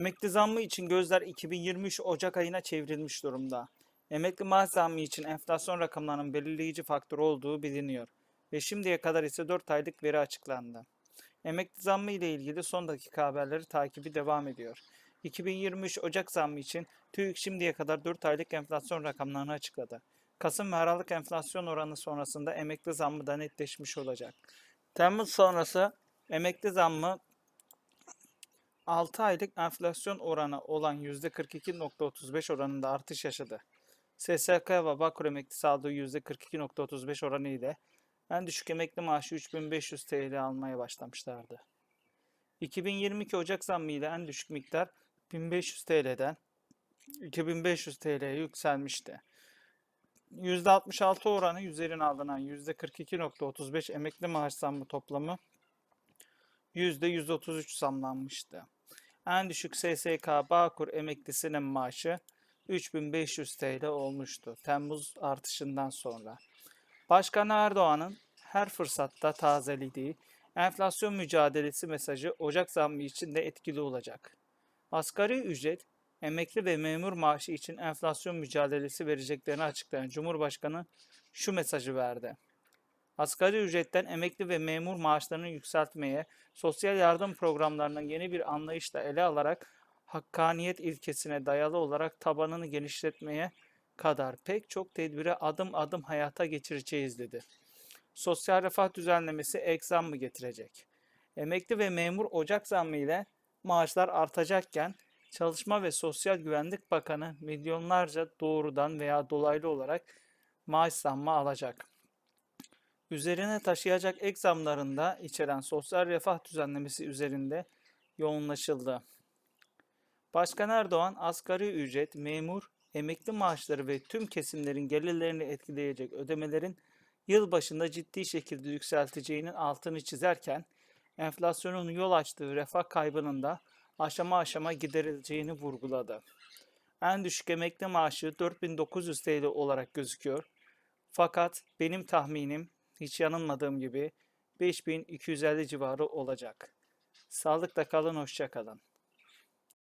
Emekli zammı için gözler 2023 Ocak ayına çevrilmiş durumda. Emekli maaş zammı için enflasyon rakamlarının belirleyici faktör olduğu biliniyor ve şimdiye kadar ise 4 aylık veri açıklandı. Emekli zammı ile ilgili son dakika haberleri takibi devam ediyor. 2023 Ocak zammı için TÜİK şimdiye kadar 4 aylık enflasyon rakamlarını açıkladı. Kasım ve Aralık enflasyon oranı sonrasında emekli zammı da netleşmiş olacak. Temmuz sonrası emekli zammı 6 aylık enflasyon oranı olan %42.35 oranında artış yaşadı. SSK ve Bağkur emeklisi aldığı %42.35 oranı ile en düşük emekli maaşı 3500 TL almaya başlamışlardı. 2022 Ocak zammı ile en düşük miktar 1500 TL'den 2500 TL'ye yükselmişti. %66 oranı üzerine alınan %42.35 emekli maaş zammı toplamı %133 zamlanmıştı. En düşük SSK Bağkur emeklisinin maaşı 3500 TL olmuştu Temmuz artışından sonra. Başkan Erdoğan'ın her fırsatta tazelediği enflasyon mücadelesi mesajı Ocak zammı için de etkili olacak. Asgari ücret, emekli ve memur maaşı için enflasyon mücadelesi vereceklerini açıklayan Cumhurbaşkanı şu mesajı verdi. Asgari ücretten emekli ve memur maaşlarını yükseltmeye, sosyal yardım programlarının yeni bir anlayışla ele alarak hakkaniyet ilkesine dayalı olarak tabanını genişletmeye kadar pek çok tedbiri adım adım hayata geçireceğiz dedi. Sosyal refah düzenlemesi ek zam mı getirecek? Emekli ve memur Ocak zammı ile maaşlar artacakken Çalışma ve Sosyal Güvenlik Bakanı milyonlarca doğrudan veya dolaylı olarak maaş zammı alacak. Üzerine taşıyacak ek zamlarında içeren sosyal refah düzenlemesi üzerinde yoğunlaşıldı. Başkan Erdoğan asgari ücret, memur, emekli maaşları ve tüm kesimlerin gelirlerini etkileyecek ödemelerin yıl başında ciddi şekilde yükselteceğinin altını çizerken enflasyonun yol açtığı refah kaybının da aşama aşama giderileceğini vurguladı. En düşük emekli maaşı 4900 TL olarak gözüküyor. Fakat benim tahminim hiç yanılmadığım gibi 5250 civarı olacak. Sağlıkla kalın, hoşça kalın.